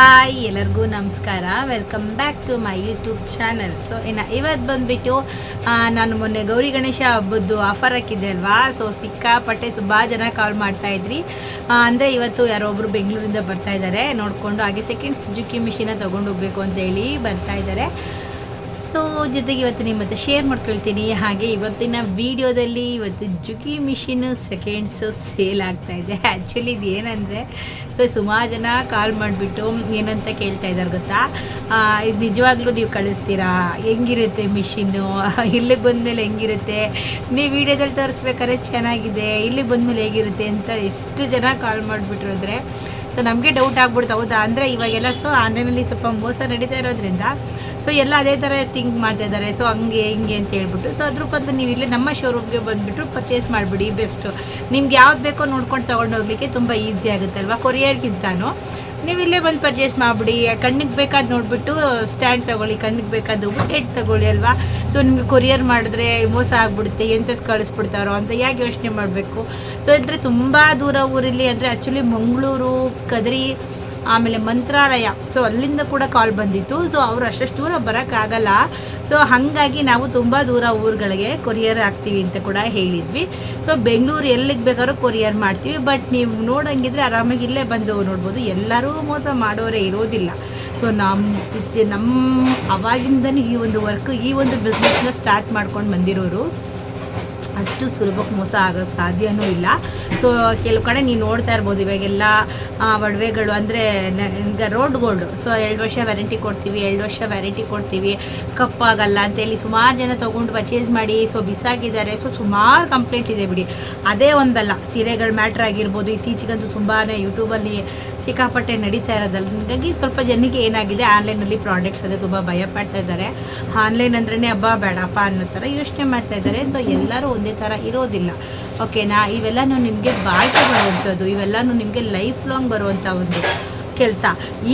Hi, ಎಲ್ಲರಿಗೂ ನಮಸ್ಕಾರ. Welcome back to my YouTube channel so ಇನ್ನು ಇವತ್ತು ಬಂದುಬಿಟ್ಟು ನಾನು ಮೊನ್ನೆ ಗೌರಿ ಗಣೇಶ ಹಬ್ಬದ್ದು ಆಫರ್ ಹಾಕಿದ್ದೆ ಅಲ್ವಾ? ಸೊ ಸಿಕ್ಕಾಪಟ್ಟೆ ತುಂಬ ಜನ ಕಾಲ್ ಮಾಡ್ತಾಯಿದ್ರಿ ಅಂದರೆ ಇವತ್ತು ಯಾರೋ ಒಬ್ರು ಬೆಂಗಳೂರಿಂದ ಬರ್ತಾ ಇದ್ದಾರೆ. ನೋಡಿಕೊಂಡು ಹಾಗೆ ಸೆಕೆಂಡ್ ಸುಜುಕಿ ಮಿಷಿನ ತೊಗೊಂಡು ಹೋಗ್ಬೇಕು ಅಂತೇಳಿ ಬರ್ತಾ ಇದ್ದಾರೆ. ಸೊ, ಜೊತೆಗೆ ಇವತ್ತು ನಿಮ್ಮ ಹತ್ರ ಶೇರ್ ಮಾಡ್ಕೊಳ್ತೀನಿ. ಹಾಗೆ ಇವತ್ತಿನ ವಿಡಿಯೋದಲ್ಲಿ ಇವತ್ತು ಜುಗಿ ಮಿಷಿನ್ ಸೆಕೆಂಡ್ಸು ಸೇಲ್ ಆಗ್ತಾ ಇದೆ. ಆ್ಯಕ್ಚುಲಿ ಇದು ಏನಂದರೆ, ಸೊ, ಸುಮಾರು ಜನ ಕಾಲ್ ಮಾಡಿಬಿಟ್ಟು ಏನಂತ ಕೇಳ್ತಾ ಇದ್ದಾರೆ ಗೊತ್ತಾ? ಇದು ನಿಜವಾಗ್ಲೂ ನೀವು ಕಳಿಸ್ತೀರಾ? ಹೆಂಗಿರುತ್ತೆ ಮಿಷಿನ್ನು ಇಲ್ಲಿಗೆ ಬಂದಮೇಲೆ ಹೆಂಗಿರುತ್ತೆ? ನೀವು ವಿಡಿಯೋದಲ್ಲಿ ತೋರಿಸ್ಬೇಕಾದ್ರೆ ಚೆನ್ನಾಗಿದೆ. ಇಲ್ಲಿಗೆ ಬಂದಮೇಲೆ ಹೇಗಿರುತ್ತೆ ಅಂತ ಎಷ್ಟು ಜನ ಕಾಲ್ ಮಾಡಿಬಿಟ್ರು ಅಂದರೆ, ಸೊ, ನಮಗೆ ಡೌಟ್ ಆಗ್ಬಿಡ್ತು. ಹೌದಾ? ಅಂದರೆ ಇವಾಗೆಲ್ಲ, ಸೊ ಆನ್ಲೈನಲ್ಲಿ ಸ್ವಲ್ಪ ಮೋಸ ನಡೀತಾ ಇರೋದ್ರಿಂದ ಸೊ ಎಲ್ಲ ಅದೇ ಥರ ಥಿಂಕ್ ಮಾಡ್ತಾ ಇದ್ದಾರೆ. ಸೊ ಹಂಗೆ, ಹಿಂಗೆ ಅಂತ ಹೇಳ್ಬಿಟ್ಟು. ಸೊ ಅದ್ರ ಬದಲು ನೀವು ಇಲ್ಲೇ ನಮ್ಮ ಶೋರೂಮ್ಗೆ ಬಂದುಬಿಟ್ಟು ಪರ್ಚೇಸ್ ಮಾಡಿಬಿಡಿ ಬೆಸ್ಟು ನಿಮ್ಗೆ ಯಾವ್ದು ಬೇಕೋ ನೋಡ್ಕೊಂಡು ತೊಗೊಂಡು ಹೋಗ್ಲಿಕ್ಕೆ ತುಂಬ ಈಸಿ ಆಗುತ್ತಲ್ವ ಕೊರಿಯರ್ಗಿಂತಾನು ನೀವು ಇಲ್ಲೇ ಬಂದು ಪರ್ಚೇಸ್ ಮಾಡಿಬಿಡಿ. ಕಣ್ಣಿಗೆ ಬೇಕಾದ ನೋಡಿಬಿಟ್ಟು ಸ್ಟ್ಯಾಂಡ್ ತೊಗೊಳ್ಳಿ, ಕಣ್ಣಿಗೆ ಬೇಕಾದ ಹೆಡ್ ತೊಗೊಳ್ಳಿ ಅಲ್ವಾ? ಸೊ ನಿಮಗೆ ಕೊರಿಯರ್ ಮಾಡಿದ್ರೆ ಮೋಸ ಆಗ್ಬಿಡುತ್ತೆ ಎಂಥದ್ದು ಕಳಿಸ್ಬಿಡ್ತಾರೋ ಅಂತ ಯಾಕೆ ಯೋಚನೆ ಮಾಡಬೇಕು? ಸೊ ಅಂದರೆ ತುಂಬ ದೂರ ಊರಲ್ಲಿ, ಅಂದರೆ ಆ್ಯಕ್ಚುಲಿ ಮಂಗಳೂರು, ಕದರಿ ಆಮೇಲೆ ಮಂತ್ರಾಲಯ. ಸೊ ಅಲ್ಲಿಂದ ಕೂಡ ಕಾಲ್ ಬಂದಿತ್ತು. ಸೊ ಅವರು ಅಷ್ಟಷ್ಟು ದೂರ ಬರೋಕ್ಕಾಗಲ್ಲ. ಸೊ ಹಾಗಾಗಿ ನಾವು ತುಂಬ ದೂರ ಊರುಗಳಿಗೆ ಕೊರಿಯರ್ ಆಗ್ತೀವಿ ಅಂತ ಕೂಡ ಹೇಳಿದ್ವಿ. ಸೊ ಬೆಂಗಳೂರು ಎಲ್ಲಿಗೆ ಬೇಕಾದ್ರೂ ಕೊರಿಯರ್ ಮಾಡ್ತೀವಿ. ಬಟ್ ನೀವು ನೋಡಂಗಿದ್ರೆ ಆರಾಮಾಗಿ ಇಲ್ಲೇ ಬಂದು ನೋಡ್ಬೋದು. ಎಲ್ಲರೂ ಮೋಸ ಮಾಡೋರೇ ಇರೋದಿಲ್ಲ. ಸೊ ನಮ್ಮ ನಮ್ಮ ಅವಾಗಿಂದನೇ ಈ ಒಂದು ವರ್ಕ್ ಈ ಒಂದು ಬಿಸ್ನೆಸ್ನ ಸ್ಟಾರ್ಟ್ ಮಾಡ್ಕೊಂಡು ಬಂದಿರೋರು. ಅಷ್ಟು ಸುಲಭಕ್ಕೆ ಮೋಸ ಆಗೋ ಸಾಧ್ಯವೂ ಇಲ್ಲ. ಸೊ ಕೆಲವು ಕಡೆ ನೀವು ನೋಡ್ತಾ ಇರ್ಬೋದು ಇವಾಗೆಲ್ಲ ಒಡವೆಗಳು ಅಂದರೆ ಈಗ ರೋಡ್ ಗೋಲ್ಡ್ ಸೊ ಎರಡು ವರ್ಷ ವ್ಯಾರಂಟಿ ಕೊಡ್ತೀವಿ, ಎರಡು ವರ್ಷ ವ್ಯಾರಂಟಿ ಕೊಡ್ತೀವಿ. ಕಪ್ಪಾಗಲ್ಲ ಅಂತೇಳಿ ಸುಮಾರು ಜನ ತೊಗೊಂಡು ಪರ್ಚೇಸ್ ಮಾಡಿ ಸೊ ಬಿಸಾಕಿದ್ದಾರೆ. ಸೊ ಸುಮಾರು ಕಂಪ್ಲೇಂಟ್ ಇದೆ ಬಿಡಿ. ಅದೇ ಒಂದಲ್ಲ, ಸೀರೆಗಳ ಮ್ಯಾಟ್ರ್ ಆಗಿರ್ಬೋದು. ಇತ್ತೀಚೆಗಂತೂ ತುಂಬಾ ಯೂಟ್ಯೂಬಲ್ಲಿ ಸಿಕ್ಕಾಪಟ್ಟೆ ನಡೀತಾ ಇರೋದಲ್ಲ ಸ್ವಲ್ಪ ಜನಕ್ಕೆ ಏನಾಗಿದೆ, ಆನ್ಲೈನಲ್ಲಿ ಪ್ರಾಡಕ್ಟ್ಸ್ ಅದೇ ತುಂಬ ಭಯ ಪಡ್ತಾ ಇದ್ದಾರೆ. ಆನ್ಲೈನ್ ಅಂದ್ರೇ ಹಬ್ಬ, ಬೇಡಪ್ಪ ಅನ್ನೋ ಥರ ಯೋಚನೆ ಮಾಡ್ತಾ ಇದ್ದಾರೆ. ಸೊ ಎಲ್ಲರೂ ಒಂದೇ ಥರ ಇರೋದಿಲ್ಲ. ಓಕೆನಾ ಇವೆಲ್ಲನೂ ನಿಮಗೆ ಬಾಳ್ಕೆ ಬರುವಂಥದ್ದು ಇವೆಲ್ಲನೂ ನಿಮಗೆ ಲೈಫ್ ಲಾಂಗ್ ಬರುವಂಥ ಒಂದು ಕೆಲಸ.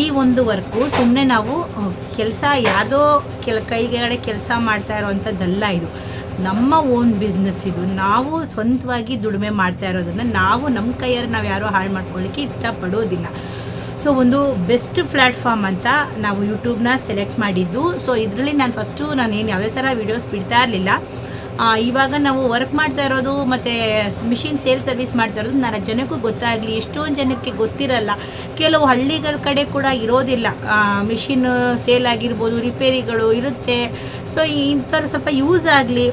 ಈ ಒಂದು ವರ್ಕು ಸುಮ್ಮನೆ ನಾವು ಕೆಲಸ ಯಾವುದೋ ಕೆಲ, ಕೈಗಡೆ ಕೆಲಸ ಮಾಡ್ತಾ ಇರೋವಂಥದ್ದಲ್ಲ ಇದು. ನಮ್ಮ ಓನ್ ಬಿಸ್ನೆಸ್ ಇದು. ನಾವು ಸ್ವಂತವಾಗಿ ದುಡಿಮೆ ಮಾಡ್ತಾ ಇರೋದನ್ನು ನಾವು ನಮ್ಮ ಕೈಯಲ್ಲಿ ನಾವು ಯಾರೂ ಹಾಳು ಮಾಡ್ಕೊಳ್ಳಿಕ್ಕೆ ಇಷ್ಟಪಡೋದಿಲ್ಲ. ಸೊ ಒಂದು ಬೆಸ್ಟ್ ಪ್ಲ್ಯಾಟ್ಫಾರ್ಮ್ ಅಂತ ನಾವು ಯೂಟ್ಯೂಬ್ನ ಸೆಲೆಕ್ಟ್ ಮಾಡಿದ್ದು. ಸೊ ಇದರಲ್ಲಿ ನಾನು ಫಸ್ಟು ನಾನು ಏನು ಯಾವುದೇ ಥರ ವೀಡಿಯೋಸ್ ಬಿಡ್ತಾ ಇರಲಿಲ್ಲ. ಇವಾಗ ನಾವು ವರ್ಕ್ ಮಾಡ್ತಾ ಇರೋದು ಮತ್ತು ಮಿಷಿನ್ ಸೇಲ್ ಸರ್ವಿಸ್ ಮಾಡ್ತಾ ಇರೋದು ನನ್ನ ಜನಕ್ಕೂ ಗೊತ್ತಾಗಲಿ, ಎಷ್ಟೊಂದು ಜನಕ್ಕೆ ಗೊತ್ತಿರಲ್ಲ. ಕೆಲವು ಹಳ್ಳಿಗಳ ಕಡೆ ಕೂಡ ಇರೋದಿಲ್ಲ. ಮಿಷಿನ್ ಸೇಲ್ ಆಗಿರ್ಬೋದು ರಿಪೇರಿಗಳು ಇರುತ್ತೆ. ಸೊ ಇಂಥವ್ರು ಸ್ವಲ್ಪ ಯೂಸ್ ಆಗಲಿ.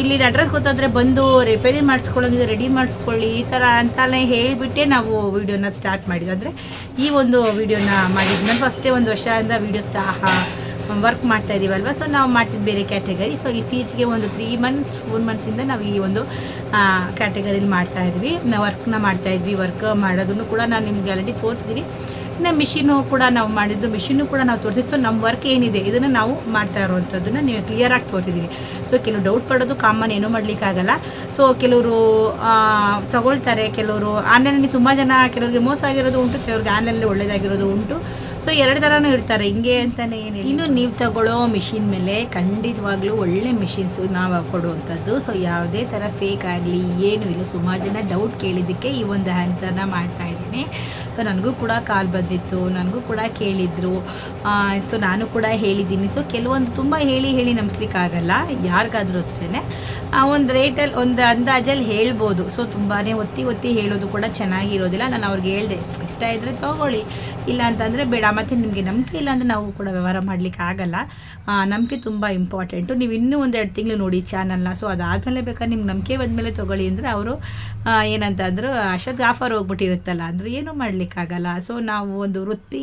ಇಲ್ಲಿ ಅಡ್ರೆಸ್ ಗೊತ್ತಾದರೆ ಬಂದು ರಿಪೇರಿ ಮಾಡಿಸ್ಕೊಳ್ಳೋದು ರೆಡಿ ಮಾಡಿಸ್ಕೊಳ್ಳಿ. ಈ ಥರ ಅಂತಲೇ ಹೇಳಿಬಿಟ್ಟೆ ನಾವು ವಿಡಿಯೋನ ಸ್ಟಾರ್ಟ್ ಮಾಡಿದ್ದು. ಅಂದರೆ ಈ ಒಂದು ವಿಡಿಯೋನ ಮಾಡಿದ್ದು. ನಾನು ಫಸ್ಟೇ ಒಂದು ವರ್ಷದಿಂದ ವೀಡಿಯೋ ಸ್ಟಾ ವರ್ಕ್ ಮಾಡ್ತಾ ಇದ್ದೀವಲ್ವ ಸೊ ನಾವು ಮಾಡ್ತಿದ್ದು ಬೇರೆ ಕ್ಯಾಟಗರಿ ಸೊ ಇತ್ತೀಚೆಗೆ ಒಂದು ತ್ರೀ ಮಂತ್ಸ್ ಫೋರ್ ಮಂತ್ಸಿಂದ ನಾವು ಈ ಒಂದು ಕ್ಯಾಟಗರಿಲಿ ಮಾಡ್ತಾ ಇದ್ವಿ. ನಾವು ವರ್ಕ್ನ ಮಾಡ್ತಾ ಇದ್ವಿ ವರ್ಕ್ ಮಾಡೋದನ್ನು ಕೂಡ ನಾನು ನಿಮ್ಗೆ ಆಲ್ರೆಡಿ ತೋರಿಸಿದ್ದೀನಿ ಇನ್ನು ಮಿಷಿನು ಕೂಡ ನಾವು ಮಾಡಿದ್ದು ಮಿಷಿನು ಕೂಡ ನಾವು ತೋರಿಸಿದ್ವಿ ಸೊ ನಮ್ಮ ವರ್ಕ್ ಏನಿದೆ, ಇದನ್ನು ನಾವು ಮಾಡ್ತಾ ಇರುವಂಥದ್ದನ್ನು ನೀವು ಕ್ಲಿಯರಾಗಿ ತೋರಿಸಿದ್ದೀವಿ ಸೊ ಕೆಲವು ಡೌಟ್ ಪಡೋದು ಕಾಮನ್ ಏನೂ ಮಾಡಲಿಕ್ಕಾಗಲ್ಲ ಸೊ ಕೆಲವರು ತಗೊಳ್ತಾರೆ. ಕೆಲವರು ಆನ್ಲೈನಲ್ಲಿ ತುಂಬ ಜನ, ಕೆಲವರಿಗೆ ಮೋಸ ಆಗಿರೋದು ಉಂಟು, ಕೆಲವ್ರಿಗೆ ಆನ್ಲೈನಲ್ಲಿ ಒಳ್ಳೆಯದಾಗಿರೋದು ಉಂಟು. ಸೊ ಎರಡು ಥರನೂ ಇರ್ತಾರೆ ಹಿಂಗೆ ಅಂತಲೇ ಏನಿಲ್ಲ. ಇನ್ನು ನೀವು ತಗೊಳ್ಳೋ ಮಿಷಿನ್ ಮೇಲೆ ಖಂಡಿತವಾಗ್ಲೂ ಒಳ್ಳೆ ಮಿಷಿನ್ಸು ನಾವು ಕೊಡುವಂಥದ್ದು. ಸೊ ಯಾವುದೇ ಥರ ಫೇಕ್ ಆಗಲಿ, ಏನೂ ಇಲ್ಲ. ಸುಮಾರು ಜನ ಡೌಟ್ ಕೇಳಿದ್ದಕ್ಕೆ ಈ ಒಂದು ಆನ್ಸರ್ನ ಮಾಡ್ತಾ ಇದ್ದೀನಿ. ಸೊ ನನಗೂ ಕೂಡ ಕಾಲ್ ಬಂದಿತ್ತು, ನನಗೂ ಕೂಡ ಕೇಳಿದ್ರು. ಸೊ ನಾನು ಕೂಡ ಹೇಳಿದ್ದೀನಿ. ಸೊ ಕೆಲವೊಂದು ತುಂಬ ಹೇಳಿ ಹೇಳಿ ನಂಬಿಸ್ಲಿಕ್ಕಾಗಲ್ಲ ಯಾರಿಗಾದರೂ ಅಷ್ಟೇ ಒಂದು ರೇಟಲ್ಲಿ ಒಂದು ಅಂದಾಜಲ್ಲಿ ಹೇಳ್ಬೋದು. ಸೊ ತುಂಬಾ ಒತ್ತಿ ಒತ್ತಿ ಹೇಳೋದು ಕೂಡ ಚೆನ್ನಾಗಿರೋದಿಲ್ಲ. ನಾನು ಅವ್ರಿಗೆ ಹೇಳಿದೆ, ಇಷ್ಟ ಇದ್ದರೆ ತೊಗೊಳ್ಳಿ. ಇಲ್ಲ ಅಂತಂದರೆ ಬೇಡ, ಮತ್ತು ನಿಮಗೆ ನಂಬಿಕೆ ಇಲ್ಲ ಅಂದರೆ ನಾವು ಕೂಡ ವ್ಯವಹಾರ ಮಾಡಲಿಕ್ಕೆ ಆಗಲ್ಲ. ನಂಬಿಕೆ ತುಂಬ ಇಂಪಾರ್ಟೆಂಟು ನೀವು ಇನ್ನೂ ಎರಡು ತಿಂಗಳು ನೋಡಿ ಚಾನಲ್ನ. ಸೊ ಅದಾದಮೇಲೆ ಬೇಕಾದ್ರೆ ನಿಮ್ಗೆ ನಂಬಿಕೆ ಬಂದಮೇಲೆ ತೊಗೊಳ್ಳಿ ಅಂದರೆ ಅವರು ಏನಂತ ಅಂದರು ಅಷ್ಟೊತ್ತಿಗೆ ಆಫರ್ ಹೋಗ್ಬಿಟ್ಟಿರುತ್ತಲ್ಲ, ಅಂದರೆ ಏನೂ ಮಾಡಲಿಕ್ಕಾಗಲ್ಲ. ಸೊ ನಾವು ಒಂದು ವೃತ್ತಿ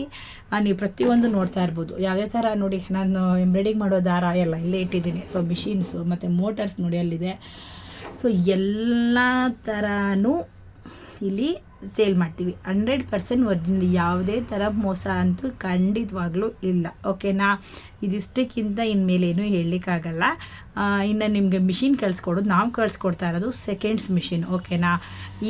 ನೀವು ಪ್ರತಿಯೊಂದು ನೋಡ್ತಾ ಇರ್ಬೋದು. ಯಾವ್ಯಾವ ಥರ ನೋಡಿ, ನಾನು ಎಂಬ್ರಾಯ್ಡಿಂಗ್ ಮಾಡೋ ದಾರ ಎಲ್ಲ ಇಲ್ಲೇ ಇಟ್ಟಿದ್ದೀನಿ. ಸೊ ಮಿಷಿನ್ಸು ಮತ್ತು ಮೋಟರ್ಸ್ ನೋಡಿ ಅಲ್ಲಿದೆ. ಸೊ ಎಲ್ಲ ಥರನೂ ಇಲ್ಲಿ ಸೇಲ್ ಮಾಡ್ತೀವಿ. ಹಂಡ್ರೆಡ್ ಪರ್ಸೆಂಟ್ ಒರ್ಜಿನಲ್, ಯಾವುದೇ ಥರ ಮೋಸ ಅಂತೂ ಖಂಡಿತವಾಗ್ಲೂ ಇಲ್ಲ. ಓಕೆನಾ ಇದಿಷ್ಟಕ್ಕಿಂತ ಇನ್ಮೇಲೇನು ಹೇಳಲಿಕ್ಕಾಗಲ್ಲ. ಇನ್ನು ನಿಮಗೆ ಮಿಷಿನ್ ಕಳಿಸ್ಕೊಡೋದು, ನಾವು ಕಳಿಸ್ಕೊಡ್ತಾ ಇರೋದು ಸೆಕೆಂಡ್ಸ್ ಮಿಷಿನ್ ಓಕೆನಾ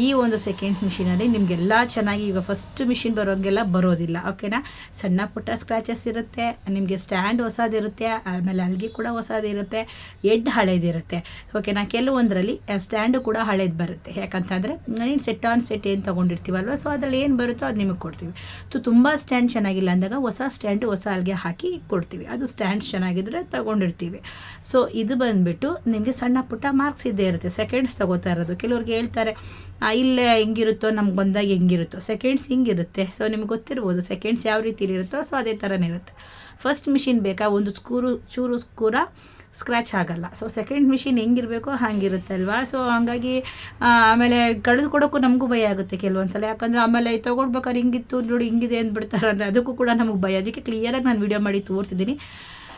ಈ ಒಂದು ಸೆಕೆಂಡ್ಸ್ ಮಿಷಿನಲ್ಲಿ ನಿಮಗೆಲ್ಲ ಚೆನ್ನಾಗಿ ಈಗ ಫಸ್ಟ್ ಮಿಷಿನ್ ಬರೋಂಗೆಲ್ಲ ಬರೋದಿಲ್ಲ ಓಕೆನಾ ಸಣ್ಣ ಪುಟ್ಟ ಸ್ಕ್ರಾಚಸ್ ಇರುತ್ತೆ, ನಿಮಗೆ ಸ್ಟ್ಯಾಂಡ್ ಹೊಸದಿರುತ್ತೆ, ಆಮೇಲೆ ಅಲ್ಗೆ ಕೂಡ ಹೊಸದಿರುತ್ತೆ, ಎಡ್ ಹಳೇದಿರುತ್ತೆ ಓಕೆನಾ ಕೆಲವೊಂದರಲ್ಲಿ ಸ್ಟ್ಯಾಂಡು ಕೂಡ ಹಳೇದು ಬರುತ್ತೆ, ಯಾಕಂತಂದರೆ ನೀನು ಸೆಟ್ ಆನ್ ಸೆಟ್ ಏನು ತೊಗೊಂಡಿರ್ತೀವಲ್ವ? ಸೊ ಅದರಲ್ಲಿ ಏನು ಬರುತ್ತೋ ಅದು ನಿಮಗೆ ಕೊಡ್ತೀವಿ. ಸೊ ತುಂಬ ಸ್ಟ್ಯಾಂಡ್ ಚೆನ್ನಾಗಿಲ್ಲ ಅಂದಾಗ ಹೊಸ ಸ್ಟ್ಯಾಂಡು ಹೊಸ ಅಲ್ಗೆ ಹಾಕಿ ಕೊಡ್ತೀವಿ. ಅದು ಸ್ಟ್ಯಾಂಡ್ಸ್ ಚೆನ್ನಾಗಿದ್ರೆ ತಗೊಂಡಿರ್ತೀವಿ. ಸೊ ಇದು ಬಂದುಬಿಟ್ಟು ನಿಮಗೆ ಸಣ್ಣ ಪುಟ್ಟ ಮಾರ್ಕ್ಸ್ ಇದ್ದೇ ಇರುತ್ತೆ. ಸೆಕೆಂಡ್ಸ್ ತಗೋತಾ ಇರೋದು. ಕೆಲವ್ರಿಗೆ ಹೇಳ್ತಾರೆ ಇಲ್ಲೇ ಹೆಂಗಿರುತ್ತೋ, ನಮ್ಗೆ ಬಂದಾಗ ಹೆಂಗಿರುತ್ತೋ. ಸೆಕೆಂಡ್ಸ್ ಹಿಂಗಿರುತ್ತೆ. ಸೊ ನಿಮ್ಗೆ ಗೊತ್ತಿರ್ಬೋದು ಸೆಕೆಂಡ್ಸ್ ಯಾವ ರೀತಿಲಿ ಇರುತ್ತೋ. ಸೊ ಅದೇ ಥರನೇ ಇರುತ್ತೆ. ಫಸ್ಟ್ ಮಿಷಿನ್ ಬೇಕಾ? ಒಂದು ಸ್ಕೂರು ಚೂರು ಸ್ಕೂರ ಸ್ಕ್ರ್ಯಾಚ್ ಆಗಲ್ಲ. ಸೊ ಸೆಕೆಂಡ್ ಮಿಷಿನ್ ಹೆಂಗಿರಬೇಕೋ ಹಾಗಿರುತ್ತೆ ಅಲ್ವಾ? ಸೊ ಹಾಗಾಗಿ ಆಮೇಲೆ ಕಳೆದು ಕೊಡೋಕ್ಕೂ ನಮಗೂ ಭಯ ಆಗುತ್ತೆ ಕೆಲವೊಂದ್ಸಲ. ಯಾಕಂದರೆ ಆಮೇಲೆ ತೊಗೊಳ್ಬೇಕಾದ್ರೆ ಹಿಂಗಿತ್ತು, ನೋಡಿ ಹಿಂಗಿದೆ ಅಂದ್ಬಿಡ್ತಾರೆ ಅಂದರೆ ಅದಕ್ಕೂ ಕೂಡ ನಮಗೆ ಭಯ. ಅದಕ್ಕೆ ಕ್ಲಿಯರಾಗಿ ನಾನು ವೀಡಿಯೋ ಮಾಡಿ ತೋರಿಸಿದ್ದೀನಿ.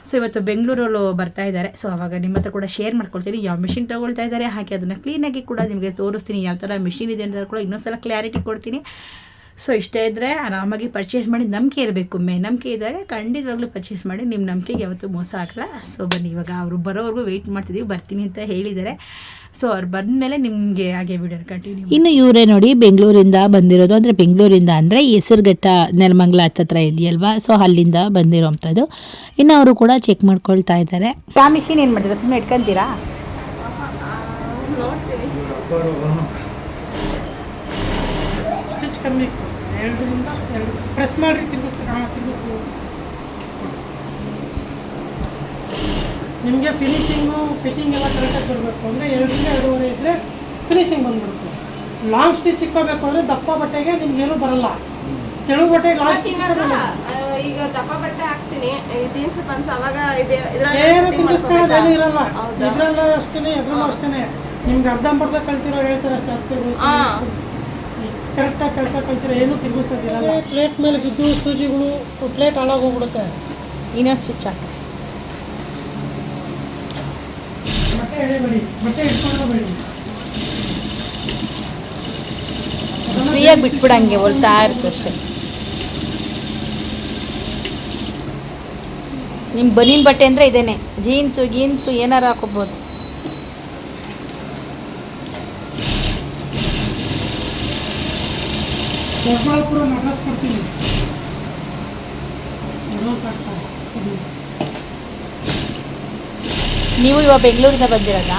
ಸೊ ಇವತ್ತು ಬೆಂಗಳೂರಲ್ಲೂ ಬರ್ತಾ ಇದ್ದಾರೆ. ಸೊ ಅವಾಗ ನಿಮ್ಮ ಹತ್ರ ಕೂಡ ಶೇರ್ ಮಾಡ್ಕೊಳ್ತೀನಿ. ಯಾವ ಮಿಷಿನ್ ತೊಗೊಳ್ತಾ ಇದ್ದಾರೆ, ಹಾಗೆ ಅದನ್ನು ಕ್ಲೀನಾಗಿ ಕೂಡ ನಿಮಗೆ ತೋರಿಸ್ತೀನಿ. ಯಾವ ಥರ ಮಿಷಿನ್ ಇದೆ ಅಂತ ಕೂಡ ಇನ್ನೊಂದ್ಸಲ ಕ್ಲಾರಿಟಿ ಕೊಡ್ತೀನಿ. ಸೊ ಇಷ್ಟ ಇದ್ದರೆ ಆರಾಮಾಗಿ ಪರ್ಚೇಸ್ ಮಾಡಿ ನಂಬಿಕೆ ಇರಬೇಕು ಮೇ ನಂಬಿಕೆ ಇದ್ದಾಗ ಖಂಡಿತವಾಗ್ಲೂ ಪರ್ಚೇಸ್ ಮಾಡಿ ನಿಮ್ಮ ನಂಬಿಕೆಗೆ ಯಾವತ್ತೂ ಮೋಸ ಆಗಲ್ಲ. ಸೊ ಬನ್ನಿ ಇವಾಗ ಅವರು ಬರೋವರೆಗೂ ವೆಯ್ಟ್ ಮಾಡ್ತಿದ್ದೀವಿ ಬರ್ತೀನಿ ಅಂತ ಹೇಳಿದ್ದಾರೆ. ಸೊ ಅವ್ರು ಬಂದಮೇಲೆ ನಿಮಗೆ ಹಾಗೆ ವಿಡಿಯೋ ಕಂಟಿನ್ಯೂ ಇನ್ನು ಇವರೇ ನೋಡಿ ಬೆಂಗಳೂರಿಂದ ಬಂದಿರೋದು ಅಂದರೆ ಬೆಂಗಳೂರಿಂದ ಅಂದರೆ ಹೆಸರುಘಟ್ಟ ನೆಲಮಂಗ್ಲ ಹತ್ತತ್ರ ಇದೆಯಲ್ವಾ? ಸೊ ಅಲ್ಲಿಂದ ಬಂದಿರೋವಂಥದ್ದು ಇನ್ನು ಅವರು ಕೂಡ ಚೆಕ್ ಮಾಡ್ಕೊಳ್ತಾ ಇದ್ದಾರೆ. ಆ ಮಿಷಿನ್ ಏನು ಮಾಡ್ತೀರಾ ಸುಮ್ಮನೆ ಇಟ್ಕೊಂತೀರಾ? ಸ್ಟಿಚ್ ಕಮ್ಮಿ ಎರಡರಿಂದ ಎರಡು. ಪ್ರೆಸ್ ಮಾಡಿ ತಿರುಗಿಸ್ತಾರೆ ಹಾಂ ನಿಮಗೆ ಫಿನಿಶಿಂಗು ಫಿಟ್ಟಿಂಗ್ ಎಲ್ಲ ಕರೆಕ್ಟಾಗಿ ಬರಬೇಕು. ಅಂದರೆ ಎರಡರಿಂದ ಎರಡೂವರೆ ಇದ್ದರೆ ಫಿನಿಶಿಂಗ್ ಬಂದ್ಬಿಡ್ತು ಲಾಂಗ್ ಸ್ಟಿಚ್ ಇಕ್ಕೋಬೇಕು ಅಂದರೆ ದಪ್ಪ ಬಟ್ಟೆಗೆ ನಿಮ್ಗೇನು ಬರಲ್ಲ. ತೆಳು ಬಟ್ಟೆಗೆ ಲಾಂಗ್ ಸ್ಟಿಚ್ ಬರಲ್ಲ. ಈಗ ದಪ್ಪ ಬಟ್ಟೆ ಹಾಕ್ತೀನಿ. ಈ ಜೀನ್ಸ್ ಪನ್ಸ್ ಅವಾಗ ಇದೆ ಇದ್ರಲ್ಲಿ ಏನು ತುಂಬಿಸ್ಕೊಳ್ಳೋದು ಇರಲ್ಲ? ಇದ್ರಲ್ಲ ಅಷ್ಟೇ ಇದ್ರಲ್ಲೂ ಅಷ್ಟೇ ನಿಮ್ಗೆ ಅರ್ಧಂಬರ್ಧ ಕಲ್ತಿರೋ ಹೇಳ್ತಾರೆ ಅಷ್ಟೇ ಅರ್ಥ ಹಾ. ಕರೆಕ್ಟಾಗಿ ಕೆಲಸ ಕಲ್ತಿರೋ ಏನೂ ತಿರುಗಿಸೋದಿರಲ್ಲ. ಪ್ಲೇಟ್ ಮೇಲೆ ಬಿದ್ದು ಸೂಜಿಗಳು ಪ್ಲೇಟ್ ಹಾಳಾಗೋಗ್ಬಿಡುತ್ತೆ ಇನ್ನೊಂದು ಸ್ಟಿಚ್ ಹಾಕಿ ಬಟ್ಟೆ ಎಳೆಬೇಡಿ ಬಟ್ಟೆ ಇಟ್ಕೊಂಡ್ಬೇಡಿ ಫ್ರೀಯಾಗಿ ಬಿಟ್ಬಿಡಂಗೆ ಹೊಲ್ತಾ ಇರುತ್ತೆ ಅಷ್ಟೇ. ನಿಮ್ಮ ಬನೀನ್ ಬಟ್ಟೆ ಅಂದರೆ ಇದೇನೆ. ಜೀನ್ಸು ಗೀನ್ಸು ಏನಾರು ಹಾಕೋಬೋದು. ದೊಡ್ಡಬಳ್ಳಾಪುರ ಅಡ್ರೆಸ್ ಕೊಡ್ತೀನಿ. ಅಡ್ರೆಸ್ ನೀವು ಇವಾಗ ಬೆಂಗಳೂರಿಂದ ಬಂದಿರಲ್ಲ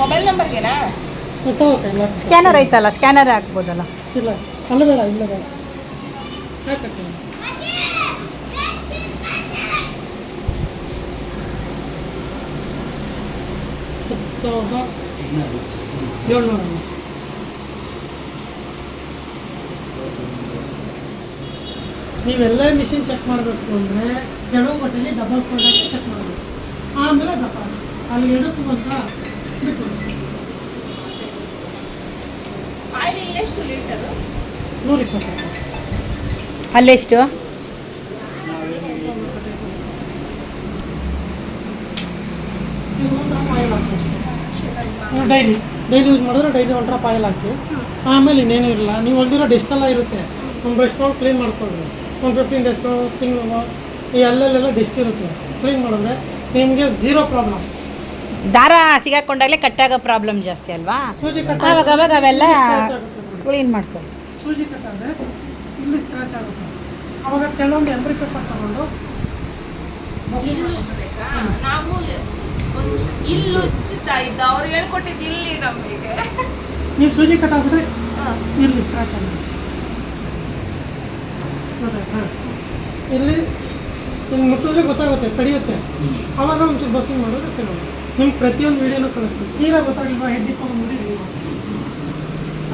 ಮೊಬೈಲ್ ನಂಬರ್ಗೆನಾ ಸ್ಕ್ಯಾನರ್ ಐತಲ್ಲ ಸ್ಕ್ಯಾನರ್ ಹಾಕ್ಬೋದಲ್ಲ. ಇಲ್ಲ. ಅಲ್ಲ ಬೇಡ ಇಲ್ಲ ಬೇಡ. ಹಾಕಕ್ಕೆ ಹತ್ತು ಸಾವಿರದ ಏಳ್ನೂರ ನೀವೆಲ್ಲ ಮಿಷಿನ್ ಚೆಕ್ ಮಾಡಬೇಕು ಅಂದರೆ ಕೆಲವು ಮಟ್ಟಲ್ಲಿ ಡಬಲ್ ಫೋಲ್ಡ್ ಚೆಕ್ ಮಾಡಬೇಕು. ಆಮೇಲೆ ದಪ್ಪ ಅಲ್ಲಿ ಎಡಕ್ಕೂ ಬಂತ ಬಿಟ್ಟು ಆಯಿಲ್ ಇಲ್ಲೆಷ್ಟು ಲೀಟರು ನೂರ ಇಪ್ಪತ್ತು ಅಲ್ಲೆಷ್ಟು ಡೈಲಿ ಡೈಲಿ ಯೂಸ್ ಮಾಡಿದ್ರೆ ಡೈಲಿ ಒಂದು ಡ್ರಾಪ್ ಆಯಿಲ್ ಹಾಕಿ. ಆಮೇಲೆ ಇನ್ನೇನು ಇರಲ್ಲ ನೀವು ಹೊಲ್ದಿರೋ ಡಿಸ್ಟೆಲ್ಲ ಇರುತ್ತೆ. ಒಂದು ಬ್ರಷ್ ತೊಗೊಂಡು ಕ್ಲೀನ್ ಮಾಡ್ಕೊಳ್ಳಿ ಒಂದು ಫಿಫ್ಟೀನ್ ಡೇಸು ತಿಂಗಳು ಈ ಅಲ್ಲಲ್ಲೆಲ್ಲ ಡಿಸ್ಟ್ ಇರುತ್ತೆ. ಕ್ಲೀನ್ ಮಾಡಿದ್ರೆ ನಿಮಗೆ ಝೀರೋ ಪ್ರಾಬ್ಲಮ್ ದಾರ ಸಿಗಾಕೊಂಡಾಗಲೇ ಕಟ್ಟಾಗೋ ಪ್ರಾಬ್ಲಮ್ ಜಾಸ್ತಿ ಅಲ್ವಾ? ಸೂಜಿ ಕಟ್ ಆವಾಗ ಅವಾಗ ಅವೆಲ್ಲ. ಕ್ಲೀನ್ ಮಾಡ್ಕೊಳ್ಳಿ ಸೂಜಿ ಕಟ್ಟಾದ್ರೆ ಇಲ್ಲಿ ಸ್ಕ್ರಾಚ್ ಆಗುತ್ತೆ. ಅವಾಗ ಕೆಲವೊಂದು ಎಂಬ್ರಿ ಪೇಪರ್ ತಗೊಂಡು ನಾವು ಇಲ್ಲು ಉಜ್ಜುತ್ತಾ ಇದ್ದ ಅವ್ರು ಹೇಳ್ಕೊಟ್ಟಿದ್ದು ಇಲ್ಲಿ ನಮಗೆ. ನೀವು ಸೂಜಿ ಕಟ್ಟಾಗ್ಬಿಟ್ರೆ ಇಲ್ಲಿ ಸ್ಕ್ರಾಚ್ ಆಗುತ್ತೆ. ಗೊತ್ತಾಯ್ತಾ ಇಲ್ಲಿ ಇಲ್ಲಿ ಮುಟ್ಟಿದ್ರೆ ಗೊತ್ತಾಗುತ್ತೆ ತಡೆಯುತ್ತೆ. ಅವಾಗ ಒಂಚೂರು ಬಸ್ಸಿಂಗ್ ಮಾಡೋದು ಸರಿ ನಿಮ್ಗೆ ಪ್ರತಿಯೊಂದು ವೀಡಿಯೋನು ಕಳಿಸ್ತೀವಿ ತೀರಾ ಗೊತ್ತಾಗಿಲ್ವಾ? ಹೆಡ್ ಇಟ್ಕೊಂಡು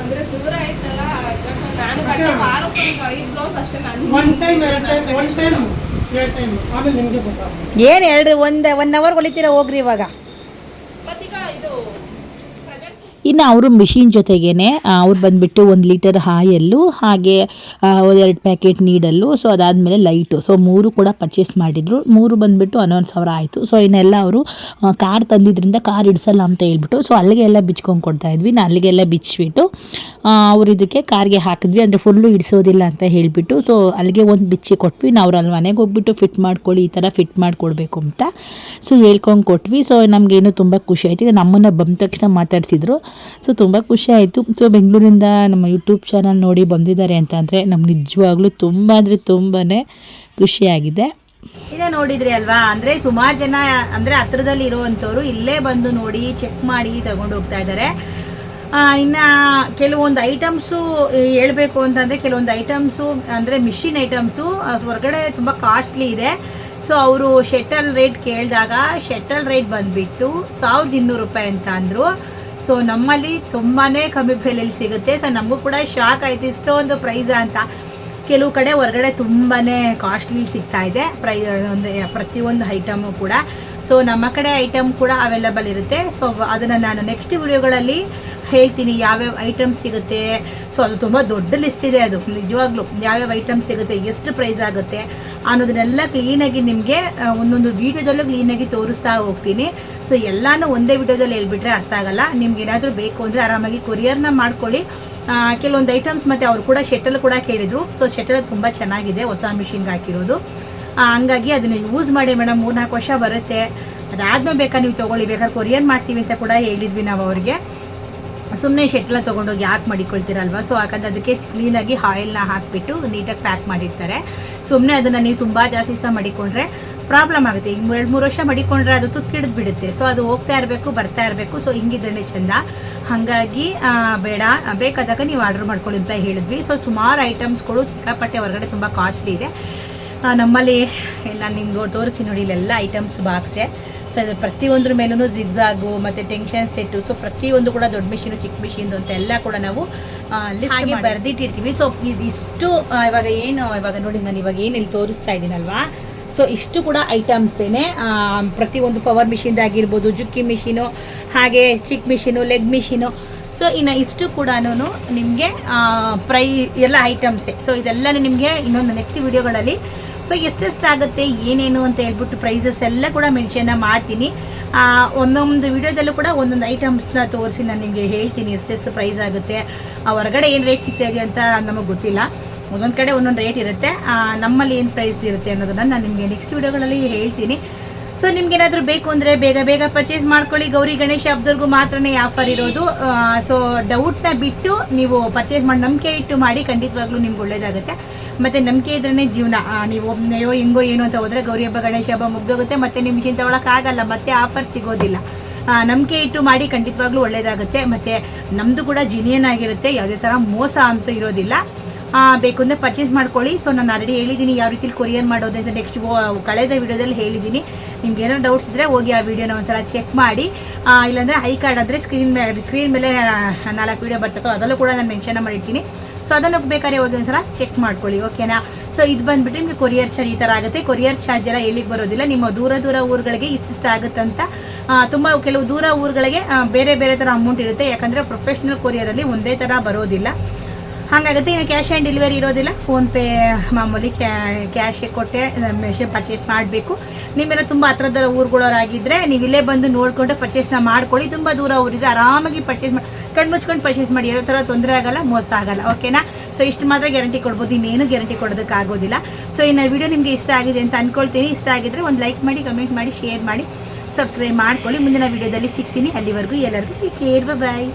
ಅಂದ್ರೆ ದೂರ ಆಯ್ತಲ್ಲ ಇವಾಗ ನಾನು ಬಟ್ಟೆ ವಾರಕ್ಕೊಂದು ಐದು ಬ್ಲೌಸ್ ಅಷ್ಟೇ ನಾನು ಒನ್ ಟೈಮ್ ಎರಡು ಟೈಮ್ ಒನ್ ಟೈಮ್ ಆಮೇಲೆ ನಿಮಗೆ ಗೊತ್ತಾಗುತ್ತೆ. ಏನು ಎರಡು ಒಂದು ಒನ್ ಅವರ್ ಹೊಲಿತೀರ ಹೋಗ್ರಿ ಇವಾಗ? ಇನ್ನು ಅವರು ಮಿಷಿನ್ ಜೊತೆಗೇ ಅವ್ರು ಬಂದುಬಿಟ್ಟು ಒಂದು ಲೀಟರ್ ಹಾಯಲ್ಲು, ಹಾಗೆ ಎರಡು ಪ್ಯಾಕೆಟ್ ನೀಡಲ್ಲು ಸೊ ಅದಾದಮೇಲೆ ಲೈಟು ಸೊ ಮೂರು ಕೂಡ ಪರ್ಚೇಸ್ ಮಾಡಿದರು. ಮೂರು ಬಂದುಬಿಟ್ಟು ಹನ್ನೊಂದು ಸಾವಿರ ಆಯಿತು. ಸೊ ಇನ್ನೆಲ್ಲ ಅವರು ಕಾರ್ ತಂದಿದ್ದರಿಂದ ಕಾರ್ ಇಡಿಸಲ್ಲ ಅಂತ ಹೇಳ್ಬಿಟ್ಟು ಸೊ ಅಲ್ಲಿಗೆ ಎಲ್ಲ ಬಿಚ್ಕೊಂಡು ಕೊಡ್ತಾ ಇದ್ವಿ. ನಾನು ಅಲ್ಲಿಗೆಲ್ಲ ಬಿಚ್ಚಿಬಿಟ್ಟು ಅವರು ಇದಕ್ಕೆ ಕಾರ್ಗೆ ಹಾಕಿದ್ವಿ. ಅಂದರೆ ಫುಲ್ಲು ಇಡಿಸೋದಿಲ್ಲ ಅಂತ ಹೇಳಿಬಿಟ್ಟು ಸೊ ಅಲ್ಲಿಗೆ ಒಂದು ಬಿಚ್ಚಿ ಕೊಟ್ವಿ. ನಾವು ಅಲ್ಲಿ ಮನೆಗೆ ಹೋಗ್ಬಿಟ್ಟು ಫಿಟ್ ಮಾಡ್ಕೊಳ್ಳಿ, ಈ ಥರ ಫಿಟ್ ಮಾಡಿಕೊಡ್ಬೇಕು ಅಂತ ಸೊ ಹೇಳ್ಕೊಂಡು ಕೊಟ್ವಿ. ಸೊ ನಮಗೇನು ತುಂಬ ಖುಷಿ ಆಯಿತು. ನಮ್ಮನ್ನು ಬಂದ ತಕ್ಷಣ ಮಾತಾಡ್ಸಿದ್ರು. ಸೊ ತುಂಬ ಖುಷಿ ಆಯಿತು. ಸೊ ಬೆಂಗಳೂರಿಂದ ನಮ್ಮ ಯೂಟ್ಯೂಬ್ ಚಾನಲ್ ನೋಡಿ ಬಂದಿದ್ದಾರೆ ಅಂತ ಅಂದರೆ ನಮ್ಗೆ ನಿಜವಾಗ್ಲೂ ತುಂಬ ಅಂದರೆ ತುಂಬಾ ಖುಷಿಯಾಗಿದೆ ಇದೇ ನೋಡಿದ್ರಿ ಅಲ್ವಾ? ಅಂದ್ರೆ ಸುಮಾರು ಜನ ಅಂದ್ರೆ ಹತ್ರದಲ್ಲಿ ಇರುವಂತವ್ರು ಇಲ್ಲೇ ಬಂದು ನೋಡಿ ಚೆಕ್ ಮಾಡಿ ತಗೊಂಡು ಹೋಗ್ತಾ ಇದ್ದಾರೆ ಇನ್ನ ಕೆಲವೊಂದು ಐಟಮ್ಸು ಹೇಳ್ಬೇಕು ಅಂತಂದ್ರೆ ಕೆಲವೊಂದು ಐಟಮ್ಸು ಅಂದ್ರೆ ಮಿಷಿನ್ ಐಟಮ್ಸು ಹೊರಗಡೆ ತುಂಬಾ ಕಾಸ್ಟ್ಲಿ ಇದೆ. ಸೊ ಅವರು ಶೆಟಲ್ ರೇಟ್ ಕೇಳಿದಾಗ ಶೆಟಲ್ ರೇಟ್ ಬಂದ್ಬಿಟ್ಟು ಸಾವಿರದ ಇನ್ನೂರು ರೂಪಾಯಿ ಅಂತ ಅಂದ್ರು. ಸೊ ನಮ್ಮಲ್ಲಿ ತುಂಬಾ ಕಮ್ಮಿ ಬೆಲೆಯಲ್ಲಿ ಸಿಗುತ್ತೆ. ಸೊ ನಮಗೂ ಕೂಡ ಶಾಕ್ ಆಯಿತು. ಇಷ್ಟೊಂದು ಪ್ರೈಸ್ ಅಂತ. ಕೆಲವು ಕಡೆ ಹೊರಗಡೆ ತುಂಬಾ ಕಾಸ್ಟ್ಲಿ ಸಿಗ್ತಾ ಇದೆ. ಪ್ರೈ ಒಂದು, ಪ್ರತಿಯೊಂದು ಐಟಮು ಕೂಡ. ಸೊ ನಮ್ಮ ಕಡೆ ಐಟಮ್ ಕೂಡ ಅವೈಲಬಲ್ ಇರುತ್ತೆ. ಸೊ ಅದನ್ನು ನಾನು ನೆಕ್ಸ್ಟ್ ವಿಡಿಯೋಗಳಲ್ಲಿ ಹೇಳ್ತೀನಿ ಯಾವ್ಯಾವ ಐಟಮ್ ಸಿಗುತ್ತೆ. ಸೊ ಅದು ತುಂಬ ದೊಡ್ಡ ಲಿಸ್ಟ್ ಇದೆ ಅದು. ನಿಜವಾಗ್ಲೂ ಯಾವ್ಯಾವ ಐಟಮ್ ಸಿಗುತ್ತೆ, ಎಷ್ಟು ಪ್ರೈಸ್ ಆಗುತ್ತೆ ಅನ್ನೋದನ್ನೆಲ್ಲ ಕ್ಲೀನಾಗಿ ನಿಮಗೆ ಒಂದೊಂದು ವೀಡಿಯೋದಲ್ಲೂ ಕ್ಲೀನಾಗಿ ತೋರಿಸ್ತಾ ಹೋಗ್ತೀನಿ. ಸೊ ಎಲ್ಲಾನು ಒಂದೇ ವಿಡಿಯೋದಲ್ಲಿ ಹೇಳ್ಬಿಟ್ರೆ ಅರ್ಥ ಆಗಲ್ಲ. ನಿಮ್ಗೆ ಏನಾದರೂ ಬೇಕು ಅಂದರೆ ಆರಾಮಾಗಿ ಕೊರಿಯರ್ನ ಮಾಡ್ಕೊಳ್ಳಿ. ಕೆಲವೊಂದು ಐಟಮ್ಸ್ ಮತ್ತು ಅವ್ರು ಕೂಡ ಶೆಟಲ್ ಕೂಡ ಕೇಳಿದರು. ಸೊ ಶೆಟಲ್ ತುಂಬ ಚೆನ್ನಾಗಿದೆ, ಹೊಸ ಮಿಷಿನ್ಗೆ ಹಾಕಿರೋದು. ಹಂಗಾಗಿ ಅದನ್ನು ಯೂಸ್ ಮಾಡಿ ಮೇಡಮ್, ಮೂರ್ನಾಲ್ಕು ವರ್ಷ ಬರುತ್ತೆ. ಅದಾದ್ಮೇಲೆ ಬೇಕಾ ನೀವು ತೊಗೊಳ್ಳಿ, ಬೇಕಾದ್ರೆ ಕೊರಿಯರ್ ಮಾಡ್ತೀವಿ ಅಂತ ಕೂಡ ಹೇಳಿದ್ವಿ ನಾವು ಅವ್ರಿಗೆ. ಸುಮ್ಮನೆ ಶೆಟ್ಲ ತೊಗೊಂಡೋಗಿ ಯಾಕೆ ಮಡಿಕೊಳ್ತೀರಲ್ವ? ಸೊ ಯಾಕಂದ್ರೆ ಅದಕ್ಕೆ ಕ್ಲೀನಾಗಿ ಆಯಿಲ್ನ ಹಾಕಿಬಿಟ್ಟು ನೀಟಾಗಿ ಪ್ಯಾಕ್ ಮಾಡಿರ್ತಾರೆ. ಸುಮ್ಮನೆ ಅದನ್ನು ನೀವು ತುಂಬ ಜಾಸ್ತಿ ಸಹ ಮಡಿಕೊಂಡ್ರೆ ಪ್ರಾಬ್ಲಮ್ ಆಗುತ್ತೆ. ಈಗ ಎರಡು ಮೂರು ವರ್ಷ ಮಡಿಕೊಂಡ್ರೆ ಅದು ತುಕ್ಕಿಡ್ದು ಬಿಡುತ್ತೆ ಸೊ ಅದು ಹೋಗ್ತಾ ಇರಬೇಕು, ಬರ್ತಾ ಇರಬೇಕು. ಸೊ ಹಿಂಗಿದ್ರೆ ಚಂದ. ಹಾಗಾಗಿ ಬೇಡ. ಬೇಕಾದಾಗ ನೀವು ಆರ್ಡರ್ ಮಾಡ್ಕೊಳ್ಳಿ ಅಂತ ಹೇಳಿದ್ವಿ. ಸೊ ಸುಮಾರು ಐಟಮ್ಸ್ಗಳು ಸಿಕ್ಕಾಪಟ್ಟೆ ಹೊರಗಡೆ ತುಂಬ ಕಾಸ್ಟ್ಲಿ ಇದೆ. ನಮ್ಮಲ್ಲಿ ಎಲ್ಲ ನಿಮ್ಗೆ ತೋರಿಸಿ ನೋಡಿ ಇಲ್ಲೆಲ್ಲ ಐಟಮ್ಸ್ ಬಾಕ್ಸೆ ಸೊ ಇದು ಪ್ರತಿಯೊಂದ್ರ ಮೇಲೂ ಜಿಗ್ಸಾಗು ಮತ್ತು ಟೆನ್ಷನ್ ಸೆಟ್ಟು ಸೊ ಪ್ರತಿಯೊಂದು ಕೂಡ ದೊಡ್ಡ ಮಿಷಿನು ಚಿಕ್ಕ ಮಿಷಿನ್ದು ಅಂತ ಎಲ್ಲ ಕೂಡ ನಾವು ಹಾಗೆ ಬರೆದಿಟ್ಟಿರ್ತೀವಿ. ಸೊ ಇಷ್ಟು ಇವಾಗ ಏನು ಇವಾಗ ನೋಡಿ ನಾನು ಇವಾಗ ಏನು ಇಲ್ಲಿ ತೋರಿಸ್ತಾ ಇದ್ದೀನಲ್ವಾ ಸೊ ಇಷ್ಟು ಕೂಡ ಐಟಮ್ಸೇನೆ ಪ್ರತಿಯೊಂದು ಪವರ್ ಮಿಷಿನ್ದಾಗಿರ್ಬೋದು ಜುಕ್ಕಿ ಮಿಷಿನು ಹಾಗೆ ಚಿಕ್ಕ ಮಿಷಿನು ಲೆಗ್ ಮಿಷಿನು ಸೊ ಇನ್ನು ಇಷ್ಟು ಕೂಡ ನಿಮಗೆ ಪ್ರೈ ಎಲ್ಲ ಐಟಮ್ಸೇ ಸೊ ಇದೆಲ್ಲ ನಿಮಗೆ ಇನ್ನೊಂದು ನೆಕ್ಸ್ಟ್ ವಿಡಿಯೋಗಳಲ್ಲಿ ಸೊ ಎಷ್ಟೆಷ್ಟಾಗುತ್ತೆ ಏನೇನು ಅಂತ ಹೇಳ್ಬಿಟ್ಟು ಪ್ರೈಸಸ್ ಎಲ್ಲ ಕೂಡ ಮೆನ್ಷನ್ನ ಮಾಡ್ತೀನಿ. ಒಂದೊಂದು ವಿಡಿಯೋದಲ್ಲೂ ಕೂಡ ಒಂದೊಂದು ಐಟಮ್ಸ್ನ ತೋರಿಸಿ ನಾನು ನಿಮಗೆ ಹೇಳ್ತೀನಿ ಎಷ್ಟೆಷ್ಟು ಪ್ರೈಸ್ ಆಗುತ್ತೆ ಹೊರಗಡೆ ಏನು ರೇಟ್ ಸಿಗ್ತಾ ಇದೆ ಅಂತ ನಮಗೆ ಗೊತ್ತಿಲ್ಲ. ಒಂದೊಂದು ಕಡೆ ಒಂದೊಂದು ರೇಟ್ ಇರುತ್ತೆ. ನಮ್ಮಲ್ಲಿ ಏನು ಪ್ರೈಸ್ ಇರುತ್ತೆ ಅನ್ನೋದನ್ನು ನಾನು ನಿಮಗೆ ನೆಕ್ಸ್ಟ್ ವಿಡಿಯೋಗಳಲ್ಲಿ ಹೇಳ್ತೀನಿ. ಸೊ ನಿಮ್ಗೆ ಏನಾದರೂ ಬೇಕು ಅಂದರೆ ಬೇಗ ಬೇಗ ಪರ್ಚೇಸ್ ಮಾಡ್ಕೊಳ್ಳಿ. ಗೌರಿ ಗಣೇಶ ಹಬ್ಬದವರೆಗೂ ಮಾತ್ರನೇ ಆಫರ್ ಇರೋದು. ಸೊ ಡೌಟ್ನ ಬಿಟ್ಟು ನೀವು ಪರ್ಚೇಸ್ ಮಾಡಿ, ನಂಬಿಕೆ ಇಟ್ಟು ಮಾಡಿ ಖಂಡಿತವಾಗ್ಲೂ ನಿಮ್ಗೆ ಒಳ್ಳೇದಾಗುತ್ತೆ. ಮತ್ತು ನಂಬಿಕೆ ಇದ್ರೇ ಜೀವನ. ನೀವು ಅಯ್ಯೋ ಹೆಂಗೋ ಏನು ಅಂತ ಹೋದರೆ ಗೌರಿ ಹಬ್ಬ, ಗಣೇಶ ಹಬ್ಬ ಮುಗ್ದೋಗುತ್ತೆ. ಮತ್ತೆ ನಿಮ್ಮ ಮಿಷಿನ್ ಆಗಲ್ಲ. ಮತ್ತೆ ಆಫರ್ ಸಿಗೋದಿಲ್ಲ. ನಂಬಿಕೆ ಇಟ್ಟು ಮಾಡಿ ಖಂಡಿತವಾಗ್ಲೂ ಒಳ್ಳೇದಾಗುತ್ತೆ. ಮತ್ತು ನಮ್ಮದು ಕೂಡ ಜಿನಿಯನ್ ಆಗಿರುತ್ತೆ. ಯಾವುದೇ ಥರ ಮೋಸ ಅಂತೂ ಇರೋದಿಲ್ಲ. ಬೇಕು ಅಂದರೆ ಪರ್ಚೇಸ್ ಮಾಡ್ಕೊಳ್ಳಿ. ಸೊ ನಾನು ಆಲ್ರೆಡಿ ಹೇಳಿದ್ದೀನಿ ಯಾವ ರೀತಿ ಕೊರಿಯರ್ ಮಾಡೋದು ಅಂತ ನೆಕ್ಸ್ಟ್ ಕಳೆದ ವಿಡಿಯೋದಲ್ಲಿ ಹೇಳಿದ್ದೀನಿ ನಿಮ್ಗೆ ಏನೋ ಡೌಟ್ಸ್ ಇದ್ದರೆ ಹೋಗಿ ಆ ವಿಡಿಯೋನ ಒಂದ್ಸಲ ಚೆಕ್ ಮಾಡಿ. ಇಲ್ಲಾಂದರೆ ಐ ಕಾರ್ಡ್ ಅಂದರೆ ಸ್ಕ್ರೀನ್ ಸ್ಕ್ರೀನ್ ಮೇಲೆ ನಾಲ್ಕು ವಿಡಿಯೋ ಬರ್ತದೆ. ಸೊ ಅದಲ್ಲೂ ಕೂಡ ನಾನು ಮೆನ್ಷನ್ ಮಾಡಿರ್ತೀನಿ. ಸೊ ಅದನ್ನು ಬೇಕಾದ್ರೆ ಹೋಗಿ ಒಂದ್ಸಲ ಚೆಕ್ ಮಾಡ್ಕೊಳ್ಳಿ ಓಕೆನಾ ಸೊ ಇದು ಬಂದ್ಬಿಟ್ಟು ನಿಮಗೆ ಕೊರಿಯರ್ ಚಾರ್ಜ್ ಈ ಥರ ಆಗುತ್ತೆ. ಕೊರಿಯರ್ ಚಾರ್ಜ್ ಎಲ್ಲ ಹೇಳಿಗೆ ಬರೋದಿಲ್ಲ. ನಿಮ್ಮ ದೂರ ದೂರ ಊರುಗಳಿಗೆ ಇಷ್ಟಿಷ್ಟ ಆಗುತ್ತಂತ ತುಂಬ ಕೆಲವು ದೂರ ಊರುಗಳಿಗೆ ಬೇರೆ ಬೇರೆ ಥರ ಅಮೌಂಟ್ ಇರುತ್ತೆ. ಯಾಕಂದರೆ ಪ್ರೊಫೆಷ್ನಲ್ ಕೊರಿಯರಲ್ಲಿ ಒಂದೇ ಥರ ಬರೋದಿಲ್ಲ. ಹಾಗಾಗುತ್ತೆ, ಇನ್ನು ಕ್ಯಾಶ್ ಆ್ಯಂಡ್ ಡೆಲಿವರಿ ಇರೋದಿಲ್ಲ. ಫೋನ್ಪೇ ಮಾಮೂಲಿ ಕ್ಯಾಶ್ ಕೊಟ್ಟೆ ಮೆಷಿನ್ ಪರ್ಚೇಸ್ ಮಾಡಬೇಕು. ನಿಮ್ಮೆಲ್ಲ ತುಂಬ ಹತ್ರದ ಊರುಗಳವರಾಗಿದ್ದರೆ ನೀವು ಇಲ್ಲೇ ಬಂದು ನೋಡಿಕೊಂಡು ಪರ್ಚೇಸ್ನ ಮಾಡ್ಕೊಳ್ಳಿ. ತುಂಬ ದೂರ ಊರಿದ್ರೆ ಆರಾಮಾಗಿ ಪರ್ಚೇಸ್ ಮಾಡಿ ಕಣ್ಣು ಮುಚ್ಕೊಂಡು ಪರ್ಚೇಸ್ ಮಾಡಿ. ಯಾವ ಥರ ತೊಂದರೆ ಆಗಲ್ಲ, ಮೋಸ ಆಗಲ್ಲ. ಓಕೆನಾ ಸೊ ಇಷ್ಟು ಮಾತ್ರ ಗ್ಯಾರಂಟಿ ಕೊಡ್ಬೋದು. ಇನ್ನೇನು ಗ್ಯಾರಂಟಿ ಕೊಡೋದಕ್ಕಾಗೋದಿಲ್ಲ ಸೊ ಇನ್ನು ವಿಡಿಯೋ ನಿಮಗೆ ಇಷ್ಟ ಆಗಿದೆ ಅಂತ ಅಂದ್ಕೊಳ್ತೀನಿ ಇಷ್ಟ ಆಗಿದ್ರೆ ಒಂದು ಲೈಕ್ ಮಾಡಿ ಕಮೆಂಟ್ ಮಾಡಿ ಶೇರ್ ಮಾಡಿ ಸಬ್ಸ್ಕ್ರೈಬ್ ಮಾಡ್ಕೊಳ್ಳಿ. ಮುಂದಿನ ವಿಡಿಯೋದಲ್ಲಿ ಸಿಗ್ತೀನಿ. ಅಲ್ಲಿವರೆಗೂ ಎಲ್ಲರಿಗೂ ಈ ಕೇರ್ ಬಾಯ್